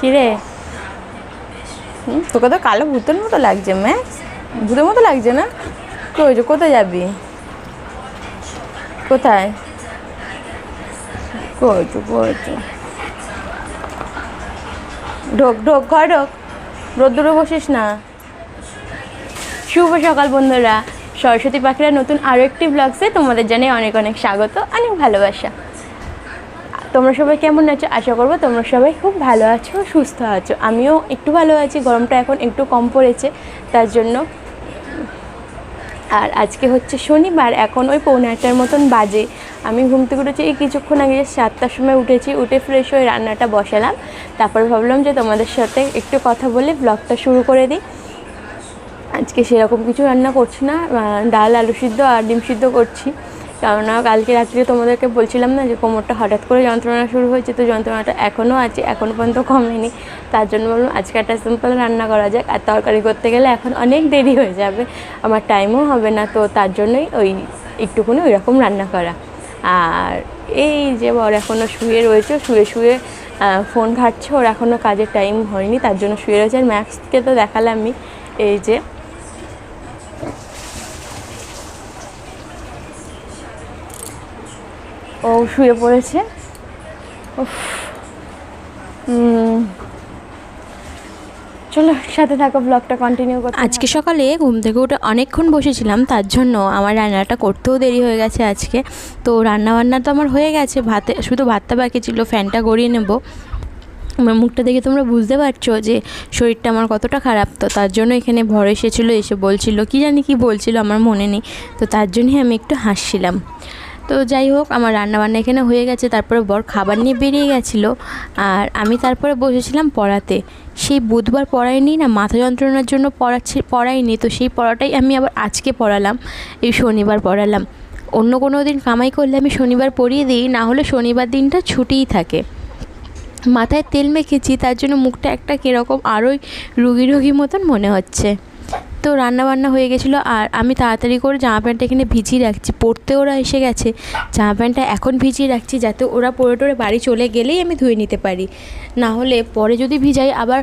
কিরে? তোকে তো কালো ভূতের মতো লাগছে ম্যাক্স ভূতের মতো লাগছে না? কই হয়েছে কোথায় যাবি? কোথায়? কইছো কইছো ঢোক ঢোক, ঘর ঢোক। রোদ্দুরে বসিস না। শুভ সকাল, বন্ধুরা। সরস্বতী পাখিরা নতুন আরও একটি ব্লগসে তোমাদের জানাই অনেক অনেক স্বাগত, অনেক ভালোবাসা। তোমরা সবাই কেমন আছো? আশা করব তোমরা সবাই খুব ভালো আছো, সুস্থ আছো। আমিও একটু ভালো আছি, গরমটা এখন একটু কম পড়েছে, তার জন্য। আর আজকে হচ্ছে শনিবার, এখন ওই পৌনে আটটার মতন বাজে। আমি ঘুম থেকে উঠেছি, এই কিছুক্ষণ আগে সাতটার সময় উঠেছি, উঠে ফ্রেশ হয়ে রান্নাটা বসালাম। তারপর ভাবলাম যে তোমাদের সাথে একটু কথা বলে ব্লগটা শুরু করে দিই। আজকে সেরকম কিছু রান্না করছি না ডাল, আলু সিদ্ধ আর ডিম সিদ্ধ করছি। কেননা কালকে রাত্রে তোমাদেরকে বলছিলাম না যে কোমরটা হঠাৎ করে যন্ত্রণা শুরু হয়েছে, তো যন্ত্রণাটা এখনও আছে এখনও পর্যন্ত কমেনি। তার জন্য বললাম, আজকে একটা সিম্পল রান্না করা যাক, আর তরকারি করতে গেলে এখন অনেক দেরি হয়ে যাবে, আমার টাইমও হবে না। তো তার জন্যই ওই একটুখানি ওই রকম রান্না করা। আর এই যে বর এখনও শুয়ে রয়েছে, শুয়ে শুয়ে ফোন ঘাটছে, ওর এখনও কাজের টাইম হয়নি, তার জন্য শুয়ে রয়েছে। আর ম্যাক্সকে তো দেখালামই, এই যে শুয়ে পড়েছে। চলো, সাথে থাকো ব্লগটা কন্টিনিউ করতে আজকে সকালে ঘুম থেকে উঠে অনেকক্ষণ বসেছিলাম, তার জন্য আমার রান্নাটা করতেও দেরি হয়ে গেছে আজকে। তো রান্না বান্না তো আমার হয়ে গেছে, ভাতে, শুধু ভাতটা বাকি ছিল, ফ্যানটা গড়িয়ে নেব। আমার মুখটা দেখে তোমরা বুঝতে পারছ যে শরীরটা আমার কতটা খারাপ, তো তার জন্য এখানে ভর এসেছিল, এসে বলছিল, কি জানি কি বলছিল, আমার মনে নেই। তো তার জন্যই আমি একটু হাসছিলাম। তো যাই হোক, আমার রান্নাবান্না এখানে হয়ে গেছে। তারপরে বর খাবার নিয়ে বেরিয়ে গেছিল। আর আমি তারপরে বসেছিলাম পড়াতে। সেই বুধবার পড়াইনি না মাথা যন্ত্রণার জন্য পড়াচ্ছি পড়াইনি তো সেই পড়াটাই আমি আবার আজকে পড়ালাম, এই শনিবার পড়ালাম। অন্য কোনো দিন কামাই করলে আমি শনিবার পড়িয়ে দিই, না হলে শনিবার দিনটা ছুটিই থাকে। মাথায় তেল মেখেছি, তার জন্য মুখটা একটা কীরকম আরোই রুগী রুগী মতন মনে হচ্ছে। তো রান্না বান্না হয়ে গেছিল আর আমি তাড়াতাড়ি করে জামা প্যান্টটা এখানে ভিজিয়ে রাখছি। পরতে ওরা এসে গেছে। জামা প্যান্টটা এখন ভিজিয়ে রাখছি যাতে ওরা পরে টরে বাড়ি চলে গেলেই আমি ধুয়ে নিতে পারি। না হলে পরে যদি ভিজাই আবার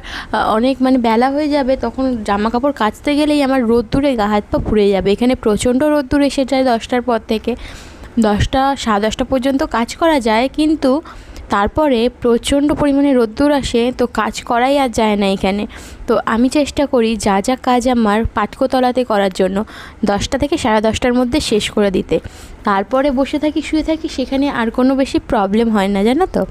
অনেক মানে বেলা হয়ে যাবে তখন জামা কাপড় কাচতে গেলেই আমার রোদ্দুরে গা হাত পা পুড়ে যাবে। এখানে প্রচণ্ড রোদ্দুর এসে যায় দশটার পর থেকে। দশটা, সাড়ে দশটা পর্যন্ত কাজ করা যায় কিন্তু তারপরে প্রচণ্ড পরিমাণে রোদ্দুর আসে, তো কাজ করাই আর যায় না এখানে। তো আমি চেষ্টা করি যা যা কাজ আমার পাটকোতলাতে করার জন্য, দশটা থেকে সাড়ে দশটার মধ্যে শেষ করে দিতে। তারপরে বসে থাকি, শুয়ে থাকি, সেখানে আর কোনো বেশি প্রবলেম হয় না, জানো তো?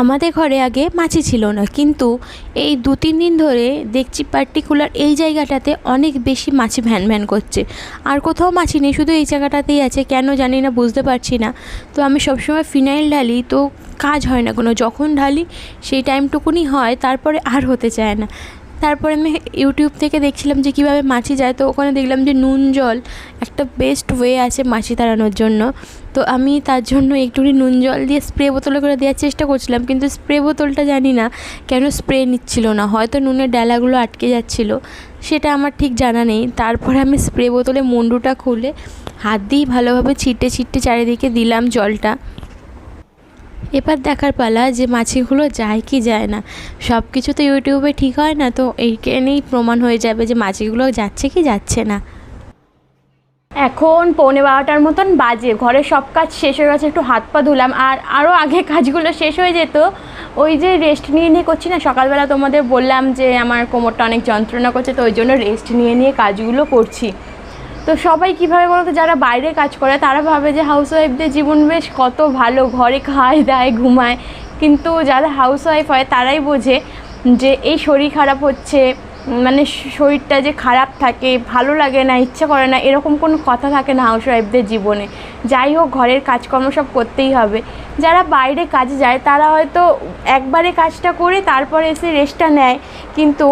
আমাদের ঘরে আগে মাছি ছিল না, কিন্তু এই দু তিন দিন ধরে দেখছি পার্টিকুলার এই জায়গাটাতে অনেক বেশি মাছি ভ্যান ভ্যান করছে। আর কোথাও মাছি নেই, শুধু এই জায়গাটাতেই আছে, কেন জানি না, বুঝতে পারছি না। তো আমি সবসময় ফিনাইল ঢালি, তো কাজ হয় না কোনো, যখন ঢালি সেই টাইমটুকুনি হয়, তারপরে আর হতে চায় না। তারপরে আমি ইউটিউব থেকে দেখছিলাম যে কীভাবে মাছি যায়, তো ওখানে দেখলাম যে নুন জল একটা বেস্ট ওয়ে আছে মাছি তাড়ানোর জন্য। তো আমি তার জন্য একটুখানি নুন জল দিয়ে স্প্রে বোতলে করে দেওয়ার চেষ্টা করছিলাম, কিন্তু স্প্রে বোতলটা জানি না কেন স্প্রে নিচ্ছিল না, হয়তো নুনের ডালাগুলো আটকে যাচ্ছিল, সেটা আমার ঠিক জানা নেই। তারপরে আমি স্প্রে বোতলে মুন্ডুটা খুলে হাত দিয়েই ভালোভাবে ছিটে ছিটে চারিদিকে দিলাম জলটা। এবার দেখার পালা যে মাছিগুলো যায় কি যায় না। সব কিছু তো ইউটিউবে ঠিক হয় না, তো এইখানেই প্রমাণ হয়ে যাবে যে মাছিগুলো যাচ্ছে কি যাচ্ছে না। এখন পৌনে বারোটার মতন বাজে ঘরের সব কাজ শেষ হয়ে গেছে, একটু হাত পা ধুলাম, আর আরও আগে কাজগুলো শেষ হয়ে যেত, ওই যে রেস্ট নিয়ে নিয়ে করছি না, সকালবেলা তোমাদের বললাম যে আমার কোমরটা অনেক যন্ত্রণা করছে, তো ওই জন্য রেস্ট নিয়ে নিয়ে কাজগুলো করছি। তো সবাই কীভাবে বলো তো যারা বাইরে কাজ করে, তারা ভাবে যে হাউস ওয়াইফদের জীবন বেশ কত ভালো। ঘরে খায়, দায়, ঘুমায়। কিন্তু যারা হাউস ওয়াইফ হয়, তারাই বোঝে যে এই শরীর খারাপ হচ্ছে মানে শরীরটা যে খারাপ থাকে, ভালো লাগে না, ইচ্ছা করে না, এরকম কোনো কথা থাকে না হাউস ওয়াইফদের জীবনে। যাই হোক, ঘরের কাজকর্ম সব করতেই হবে। যারা বাইরে কাজে যায়, তারা হয়তো একবারে কাজটা করে, তারপরে এসে রেস্টটা নেয়। কিন্তু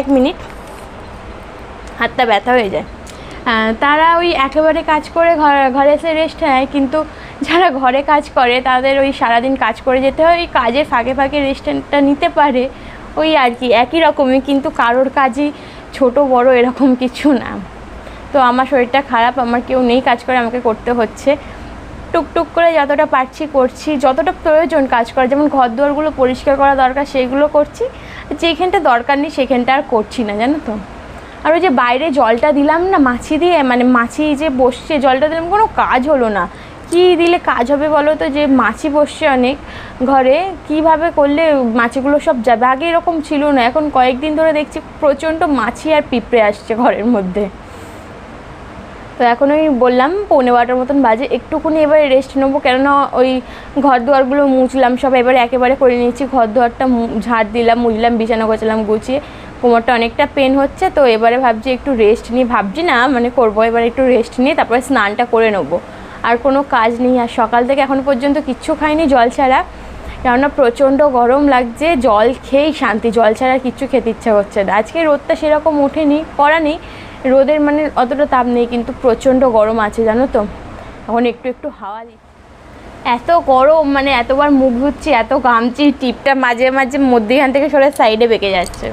এক মিনিট হাতটা ব্যথা হয়ে যায়। তারা ওই একেবারে কাজ করে ঘরে এসে রেস্ট নেয়, কিন্তু যারা ঘরে কাজ করে, তাদের ওই সারাদিন কাজ করে যেতে হয়, ওই কাজের ফাঁকে ফাঁকে রেস্টটা নিতে পারে, ওই আর কি, একই রকমই, কিন্তু কারোর কাজই ছোট, বড় এরকম কিছু না। তো আমার শরীরটা খারাপ, আমার কেউ নেই কাজ করে, আমাকে করতে হচ্ছে। টুকটুক করে যতটা পারছি করছি, যতটা প্রয়োজন কাজ করা যেমন ঘর দুয়ারগুলো পরিষ্কার করা দরকার সেইগুলো করছি, যেখানটা দরকার নেই, সেখানটা আর করছি না, জানো তো? আর ওই যে বাইরে জলটা দিলাম না, মাছি দিয়ে মানে মাছি যে বসছে, জলটা দিলাম, কোনো কাজ হলো না। কী দিলে কাজ হবে বলো তো যে মাছি বসছে অনেক ঘরে, কীভাবে করলে মাছিগুলো সব যাবে? আগে এরকম ছিল না, এখন কয়েকদিন ধরে দেখছি প্রচণ্ড মাছি আর পিঁপড়ে আসছে ঘরের মধ্যে। তো এখন ওই বললাম, পৌনে বারোটার মতন বাজে একটুখানি এবারে রেস্ট নেব, কেননা ওই ঘর দুয়ারগুলো মুছলাম, সব এবারে একেবারে করে নিয়েছি ঘর দুয়ারটা ঝাড় দিলাম, মুছলাম, বিছানা গোছালাম, গুছিয়ে। কোমরটা অনেকটা পেন হচ্ছে, তো এবারে ভাবছি একটু রেস্ট নিয়ে ভাবছি না মানে করব, এবার একটু রেস্ট নিয়ে তারপরে স্নানটা করে নেব। আর কোনো কাজ নেই, আর সকাল থেকে এখনও পর্যন্ত কিচ্ছু খাইনি জল ছাড়া। কেননা প্রচণ্ড গরম লাগছে, জল খেয়েই শান্তি, জল ছাড়া কিচ্ছু খেতে ইচ্ছা করছে না। আজকে রোদটা সেরকম ওঠেনি করা নেই। রোদের মানে অতটা তাপ নেই, কিন্তু প্রচণ্ড গরম আছে, জানো তো। এখন একটু একটু হাওয়া দিচ্ছে। এত গরম মানে এতবার মুখ ধুচ্ছি, এত ঘামছি টিপটা মাঝে মাঝে মধ্যেখান থেকে সরে সাইডে বেঁকে যাচ্ছে।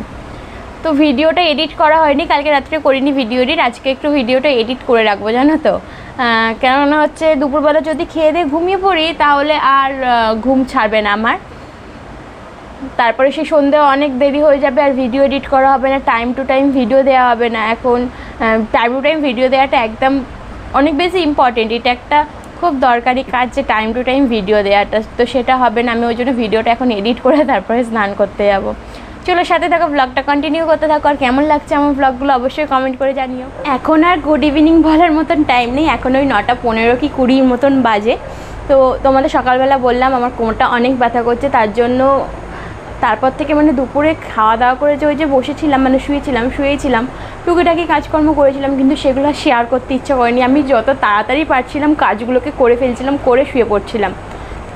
তো ভিডিওটা এডিট করা হয়নি, কালকে রাত্রে করিনি ভিডিও এডিট আজকে একটু ভিডিওটা এডিট করে রাখব, জানো তো। কেননা হচ্ছে দুপুরবেলা যদি খেয়ে দিয়ে ঘুমিয়ে পড়ি, তাহলে আর ঘুম ছাড়বে না আমার। তারপরে সে সন্ধে অনেক দেরি হয়ে যাবে, আর ভিডিও এডিট করা হবে না টাইম টু টাইম ভিডিও দেওয়া হবে না। এখন টাইম টু টাইম ভিডিও দেওয়াটা একদম অনেক বেশি ইম্পর্টেন্ট এটা একটা খুব দরকারি কাজ যে টাইম টু টাইম ভিডিও দেওয়াটা তো সেটা হবে না। আমি ওই জন্য ভিডিওটা এখন এডিট করে তারপরে স্নান করতে যাব। চলো সাথে থাকো ব্লগটা কন্টিনিউ করতে থাকো। আর কেমন লাগছে আমার ব্লগগুলো অবশ্যই কমেন্ট করে জানিও। এখন আর গুড ইভিনিং বলার মতন টাইম নেই, এখন ওই নটা পনেরো কি কুড়ির মতন বাজে। তো তোমাদের সকালবেলা বললাম, আমার কোমরটা অনেক ব্যথা করছে, তার জন্য তারপর থেকে মানে দুপুরে খাওয়া দাওয়া করে যে ওই যে বসেছিলাম মানে শুয়েছিলাম শুয়েছিলাম। টুকিটাকি কাজকর্ম করেছিলাম, কিন্তু সেগুলো শেয়ার করতে ইচ্ছা করেনি। আমি যত তাড়াতাড়ি পারছিলাম, কাজগুলোকে করে ফেলছিলাম, করে শুয়ে পড়ছিলাম।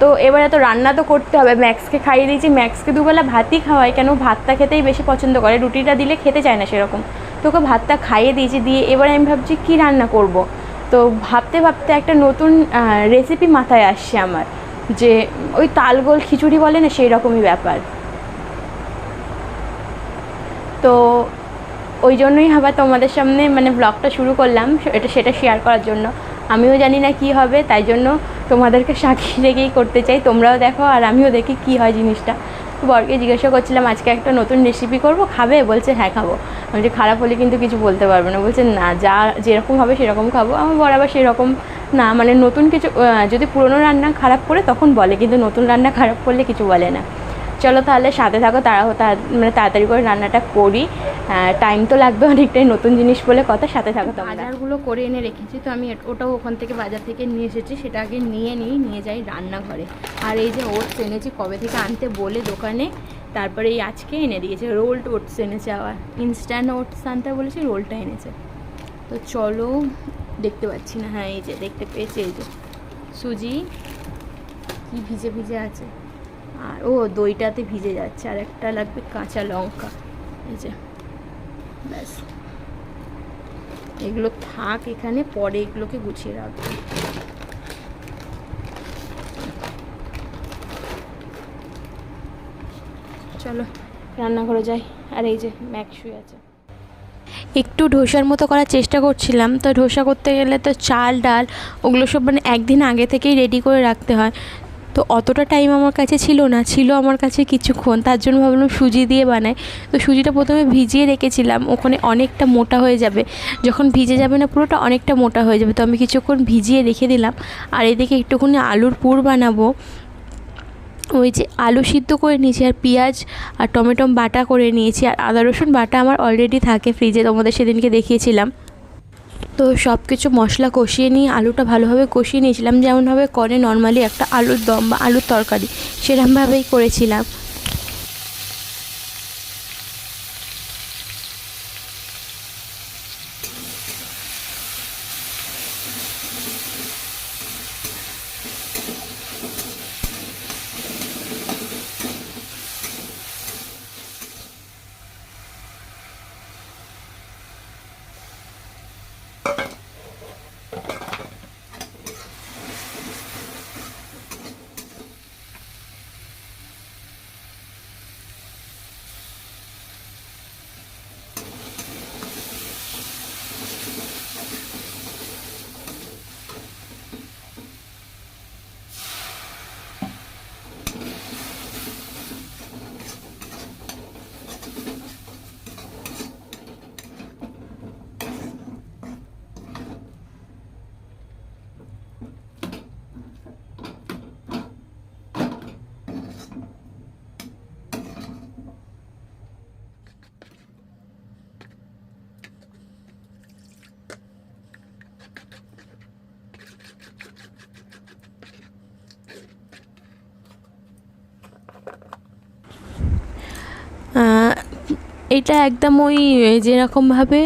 তো এবারে তো রান্না তো করতে হবে। ম্যাক্সকে খাইয়ে দিয়েছি। ম্যাক্সকে দুবেলা ভাতই খাওয়াই, কেন ভাতটা খেতেই বেশি পছন্দ করে। রুটিটা দিলে খেতে চায় না সেরকম। তোকে ভাতটা খাইয়ে দিয়েছি, দিয়ে এবারে আমি ভাবছি কী রান্না করব। তো ভাবতে ভাবতে একটা নতুন রেসিপি মাথায় আসছে আমার, যে ওই তালগোল খিচুড়ি বলে না সেই রকমই ব্যাপার। তো ওই জন্যই আবার তোমাদের সামনে মানে ব্লগটা শুরু করলাম এটা সেটা শেয়ার করার জন্য। আমিও জানি না কি হবে, তাই জন্য তোমাদেরকে সাক্ষী রেখেই করতে চাই। তোমরাও দেখো আর আমিও দেখি কি হয় জিনিসটা। বরকে জিজ্ঞাসা করছিলাম, আজকে একটা নতুন রেসিপি করব? খাবে? বলছে হ্যাঁ খাব। আমি যে খারাপ হলে কিন্তু কিছু বলতে পারবে না। বলছে, না, যা যেরকম হবে সেরকম খাব। আমার বর আবার সেরকম, না মানে নতুন কিছু যদি পুরনো রান্না খারাপ করে, তখন বলে। কিন্তু নতুন রান্না খারাপ করলে কিছু বলে না। চলো তাহলে সাথে থাকো, তারা মানে তাড়াতাড়ি করে রান্নাটা করি। টাইম তো লাগবে অনেকটাই নতুন জিনিস বলে কথা, সাথে থাকো তো বাজারগুলো করে এনে রেখেছি, তো আমি ওটাও ওখান থেকে বাজার থেকে নিয়ে এসেছি, সেটা আগে নিয়ে নিই, নিয়ে যাই রান্নাঘরে। আর এই যে ওটস এনেছি, কবে থেকে আনতে বলে দোকানে, তারপরে এই আজকে এনে দিয়েছে, রোলড ওটস এনেছে আবার। ইনস্ট্যান্ট ওটস আনতে বলেছে, রোলটা এনেছে। তো চলো, দেখতে পাচ্ছি না হ্যাঁ এই যে দেখতে পেয়েছি, এই যে। সুজি, কি ভিজে ভিজে আছে? আর ও দইটাতে ভিজে যাচ্ছে, আর একটা লাগবে কাঁচা লঙ্কা। এই যে, ব্যাস। এগুলো থাক এখানে, পরে এগুলোকে গুছিয়ে রাখব। চলো, রান্নাঘরে যাই। আর এই যে, ম্যাক শুয়ে আছে। একটু ধোসার মতো করার চেষ্টা করছিলাম, তো ধোসা করতে গেলে তো চাল, ডাল, ওগুলো সব মানে একদিন আগে থেকেই রেডি করে রাখতে হয়। তো অতটা টাইম আমার কাছে ছিল না, ছিল আমার কাছে কিছুক্ষণ। তার জন্য ভাবলাম সুজি দিয়ে বানাই। তো সুজিটা প্রথমে ভিজিয়ে রেখেছিলাম, ওখানে অনেকটা মোটা হয়ে যাবে। যখন ভিজে যাবে না পুরোটা, অনেকটা মোটা হয়ে যাবে। তো আমি কিছুক্ষণ ভিজিয়ে রেখে দিলাম। আর এদিকে একটুখানি আলুর পুর বানাবো। ওই যে আলু সিদ্ধ করে নিয়েছি, আর পেঁয়াজ আর টমেটো বাটা করে নিয়েছি। আর আদা রসুন বাটা আমার অলরেডি থাকে ফ্রিজে তোমাদের সেদিনকে দেখিয়েছিলাম। তো সব কিছু মশলা কষিয়ে নিয়ে, আলুটা ভালোভাবে কষিয়ে নিয়েছিলাম। যেমনভাবে করে নর্মালি একটা আলুর দম বা আলুর তরকারি সেরকমভাবেই করেছিলাম। এটা একদম ওই যেরকমভাবে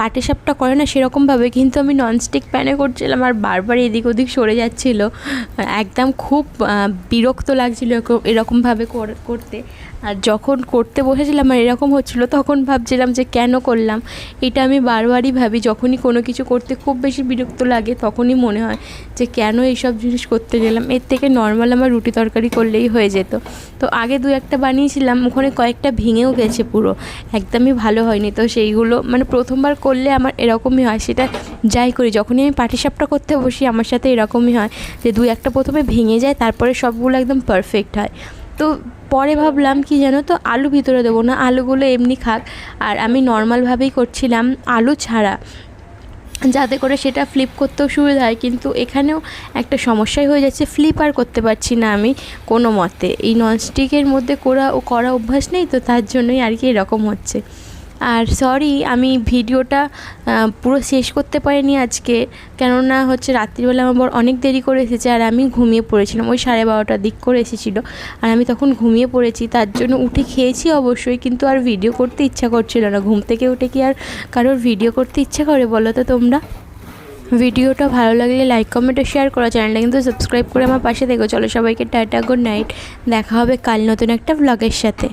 পাটিসাপটা করে না সেরকমভাবে, কিন্তু আমি ননস্টিক প্যানে করছিলাম আর বারবার এদিক ওদিক সরে যাচ্ছিল। একদম খুব বিরক্ত লাগছিল এরকমভাবে করতে। আর যখন করতে বসেছিলাম আর এরকম হচ্ছিল, তখন ভাবছিলাম যে কেন করলাম? এটা আমি বারবারই ভাবি, যখনই কোনো কিছু করতে খুব বেশি বিরক্ত লাগে, তখনই মনে হয় যে কেন এইসব জিনিস করতে গেলাম? এর থেকে নর্মাল আমার রুটি তরকারি করলেই হয়ে যেত। তো আগে দু একটা বানিয়েছিলাম, ওখানে কয়েকটা ভেঙেও গেছে পুরো, একদমই ভালো হয়নি। তো সেইগুলো মানে প্রথমবার করলে আমার এরকমই হয়, সেটা যাই করি, যখনই আমি পাটিসাপটা করতে বসি, আমার সাথে এরকমই হয় যে দু একটা প্রথমে ভেঙে যায়, তারপরে সবগুলো একদম পারফেক্ট হয়। তো পরে ভাবলাম কি জানো তো আলু ভিতরে দেবো না, আলুগুলো এমনি খাক। আর আমি নর্মালভাবেই করছিলাম আলু ছাড়া। যাতে করে সেটা ফ্লিপ করতেও সুবিধা হয়, কিন্তু এখানেও একটা সমস্যাই হয়ে যাচ্ছে ফ্লিপ আর করতে পারছি না আমি কোনো মতে। এই ননস্টিকের মধ্যে করা ও করা অভ্যাস নেই তো, তার জন্যই আর কি এরকম হচ্ছে। আর সরি আমি ভিডিওটা পুরো শেষ করতে পারিনি আজকে। কেননা হচ্ছে রাত্রিবেলা আমার অনেক দেরি করে এসেছে আর আমি ঘুমিয়ে পড়েছিলাম। ওই সাড়ে বারোটার দিক করে এসেছিল। আর আমি তখন ঘুমিয়ে পড়েছি, তার জন্য উঠে খেয়েছি অবশ্যই, কিন্তু আর ভিডিও করতে ইচ্ছা করছিল না। ঘুম থেকে উঠে কি আর কারোর ভিডিও করতে ইচ্ছা করে বলো তো তোমরা? ভিডিওটা ভালো লাগলে লাইক কমেন্ট ও শেয়ার করো। চ্যানেলটা কিন্তু সাবস্ক্রাইব করে আমার পাশে দেখো চলো সবাইকে টাটা গুড নাইট দেখা হবে কাল নতুন একটা ব্লগের সাথে।